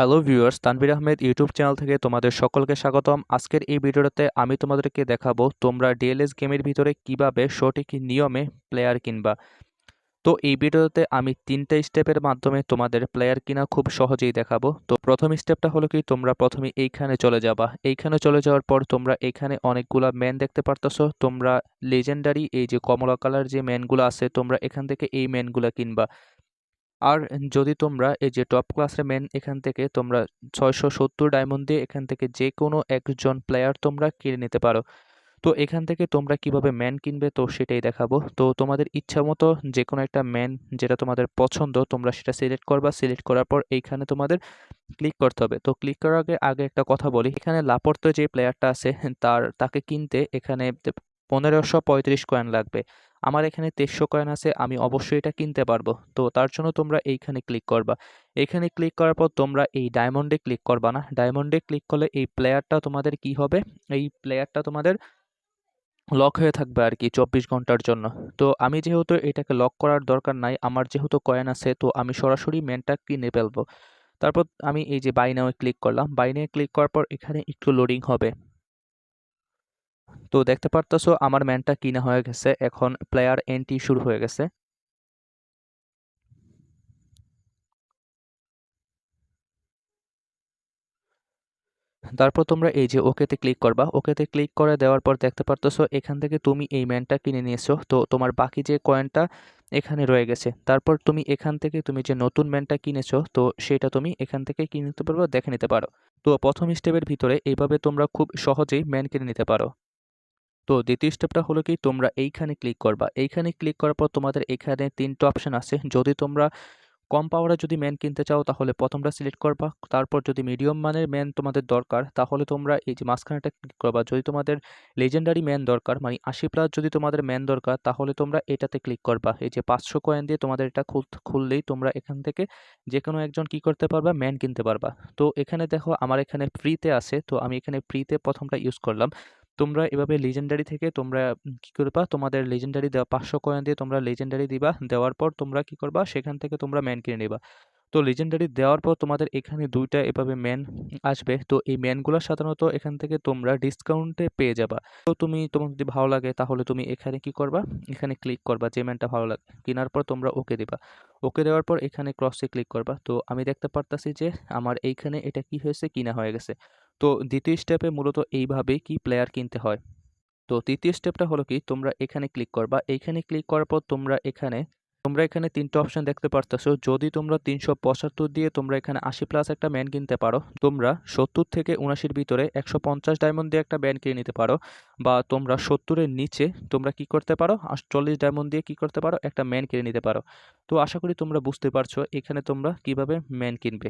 Hello viewers Tanvir Ahmed YouTube channel থেকে তোমাদের সকলকে স্বাগতম। আজকের এই ভিডিওটাতে আমি তোমাদেরকে দেখাবো তোমরা ডিএলএস গেমের ভিতরে কীভাবে সঠিক নিয়মে প্লেয়ার কিনবা। তো এই ভিডিওতে আমি তিনটে স্টেপের মাধ্যমে তোমাদের প্লেয়ার কিনা খুব সহজেই দেখাবো। তো প্রথম স্টেপটা হলো কি, তোমরা প্রথমে এইখানে চলে যাবা। এইখানে চলে যাওয়ার পর তোমরা এইখানে অনেকগুলা ম্যান দেখতে পারতেছো। তোমরা লেজেন্ডারি এই যে কমলা কালার যে ম্যানগুলো আছে, তোমরা এখান থেকে এই ম্যানগুলা কিনবা। আর যদি তোমরা এই যে টপ ক্লাসের মেন এখান থেকে তোমরা ছয়শো সত্তর ডায়মন্ড দিয়ে এখান থেকে যে কোনো একজন প্লেয়ার তোমরা কিনে নিতে পারো। তো এখান থেকে তোমরা কীভাবে ম্যান কিনবে তো সেটাই দেখাবো। তো তোমাদের ইচ্ছা মতো যে কোনো একটা ম্যান যেটা তোমাদের পছন্দ তোমরা সেটা সিলেক্ট করবা। সিলেক্ট করার পর এইখানে তোমাদের ক্লিক করতে হবে। তো ক্লিক করার আগে আগে একটা কথা বলি। এখানে লাপর্ত যে প্লেয়ারটা আছে, তার, তাকে কিনতে এখানে পনেরোশো পঁয়ত্রিশ কয়েন লাগবে। আমার এখানে তেইশশো কয়েন আছে, আমি অবশ্যই এটা কিনতে পারব। তো তার জন্য তোমরা এইখানে ক্লিক করবা। এইখানে ক্লিক করার পর তোমরা এই ডায়মন্ডে ক্লিক করবা না। ডায়মন্ডে ক্লিক করলে এই প্লেয়ারটা তোমাদের কি হবে? এই প্লেয়ারটা তোমাদের লক হয়ে থাকবে আর কি চব্বিশ ঘণ্টার জন্য। তো আমি যেহেতু এটাকে লক করার দরকার নাই, আমার যেহেতু কয়েন আছে, তো আমি সরাসরি মেনটা কিনে ফেলব। তারপর আমি এই যে বাইনাও ক্লিক করলাম। বাইনে ক্লিক করার পর এখানে একটু লোডিং হবে। তো দেখতে পারতেছো আমার ম্যানটা কিনা হয়ে গেছে। এখন প্লেয়ার এন্ট্রি শুরু হয়ে গেছে। তারপর তোমরা এই যে ওকেতে ক্লিক করবা। ওকেতে ক্লিক করে দেওয়ার পর দেখতে পারতেছো এখান থেকে তুমি এই ম্যানটা কিনে নিয়েছো। তো তোমার বাকি যে কয়েনটা এখানে রয়ে গেছে। তারপর তুমি এখান থেকে তুমি যে নতুন ম্যানটা কিনেছো, তো সেটা তুমি এখান থেকে কিনে নিতে পারব দেখে নিতে পারো। তো প্রথম স্টেপের ভিতরে এইভাবে তোমরা খুব সহজেই ম্যান কিনে নিতে পারো। তো দ্বিতীয় স্টেপটা হলো কি, তোমরা এইখানে ক্লিক করবা। এইখানে ক্লিক করার পর তোমাদের এখানে তিনটা অপশান আছে। যদি তোমরা কম পাওয়ারে যদি ম্যান কিনতে চাও, তাহলে প্রথমটা সিলেক্ট করবা। তারপর যদি মিডিয়াম মানের ম্যান তোমাদের দরকার, তাহলে তোমরা এই যে মাঝখানেটা ক্লিক করবা। যদি তোমাদের লেজেন্ডারি ম্যান দরকার মানে আশি প্লাস যদি তোমাদের ম্যান দরকার, তাহলে তোমরা এটাতে ক্লিক করবা। এই যে পাঁচশো কয়েন দিয়ে তোমাদের এটা খুললেই তোমরা এখান থেকে যে কোনো একজন কি করতে পারবা ম্যান কিনতে পারবা। তো এখানে দেখো, আমার এখানে ফ্রিতে আছে। তো আমি এখানে ফ্রিতে প্রথমটা ইউজ করলাম। তোমরা এভাবে লিজেন্ডারি থেকে তোমরা কি করবা? তোমাদের লিজেন্ডারি দেওয়া পাঁচশো কয়েন দিয়ে তোমরা লিজেন্ডারি দিবা। দেওয়ার পর তোমরা কি করবা? সেখান থেকে তোমরা ম্যান কিনে নিবা। তো লিজেন্ডারি দেওয়ার পর তোমাদের এখানে দুইটা এভাবে ম্যান আসবে। তো এই ম্যানগুলো সাধারণত এখান থেকে তোমরা ডিসকাউন্টে পেয়ে যাবা। তো তুমি, তোমার যদি ভালো লাগে তাহলে তুমি এখানে কি করবা? এখানে ক্লিক করবা যে ম্যানটা ভালো লাগে, কেনার পর তোমরা ওকে দিবা। ওকে দেওয়ার পর এখানে ক্রসে ক্লিক করবা। তো আমি দেখতে পারতাছি যে আমার এইখানে এটা কি হয়েছে, কিনা হয়ে গেছে। তো দ্বিতীয় স্টেপে মূলত এইভাবেই কি প্লেয়ার কিনতে হয়? তো তৃতীয় স্টেপটা হলো কি, তোমরা এখানে ক্লিক করবা। এইখানে ক্লিক করার পর তোমরা এখানে তোমরা এখানে তিনটা অপশন দেখতে পারতেছো। যদি তোমরা তিনশো পঁচাত্তর দিয়ে তোমরা এখানে আশি প্লাস একটা ম্যান কিনতে পারো, তোমরা সত্তর থেকে উনাশির ভিতরে একশো পঞ্চাশ ডায়মন্ড দিয়ে একটা ব্যান কিনে নিতে পারো। বা তোমরা সত্তরের নিচে তোমরা কি করতে পারো চল্লিশ ডায়মন্ড দিয়ে কি করতে পারো, একটা ম্যান কিনে নিতে পারো। তো আশা করি তোমরা বুঝতে পারছ এখানে তোমরা কীভাবে ম্যান কিনবে।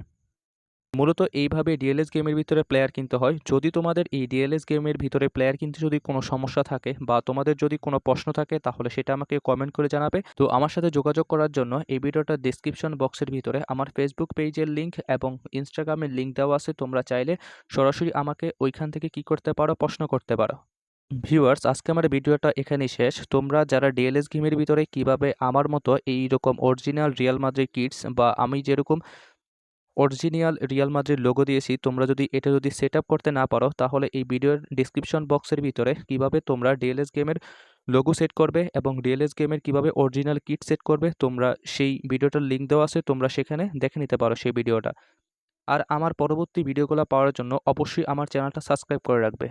মূলত এইভাবে ডিএলএস গেমের ভিতরে প্লেয়ার কিনতে হয়। যদি তোমাদের এই ডিএলএস গেমের ভিতরে প্লেয়ার কিনতে যদি কোনো সমস্যা থাকে বা তোমাদের যদি কোনো প্রশ্ন থাকে, তাহলে সেটা আমাকে কমেন্ট করে জানাবে। তো আমার সাথে যোগাযোগ করার জন্য এই ভিডিওটা ডিসক্রিপশন বক্সের ভিতরে আমার ফেসবুক পেজের লিঙ্ক এবং ইনস্টাগ্রামের লিঙ্ক দেওয়া আছে। তোমরা চাইলে সরাসরি আমাকে ওইখান থেকে কি করতে পারো, প্রশ্ন করতে পারো। ভিউয়ার্স আজকে আমার ভিডিওটা এখানেই শেষ। তোমরা যারা ডিএলএস গেমের ভিতরে কীভাবে আমার মতো এই রকম অরিজিনাল রিয়াল মাদ্রি কিটস বা আমি যেরকম অরিজিনাল রিয়াল মাদ্রিদ লোগো দিয়েছি। তোমরা যদি এটা যদি সেট করতে না পারো, তাহলে এই ভিডিওর ডিসক্রিপশন বক্সের ভিতরে কীভাবে তোমরা ডিএলএস গেমের লোগো সেট করবে এবং ডিএলএস গেমের কীভাবে অরিজিনাল কিট সেট করবে, তোমরা সেই ভিডিওটার লিঙ্ক দেওয়া আছে, তোমরা সেখানে দেখে নিতে পারো সেই ভিডিওটা। আর আমার পরবর্তী ভিডিওগুলো পাওয়ার জন্য অবশ্যই আমার চ্যানেলটা সাবস্ক্রাইব করে রাখবে।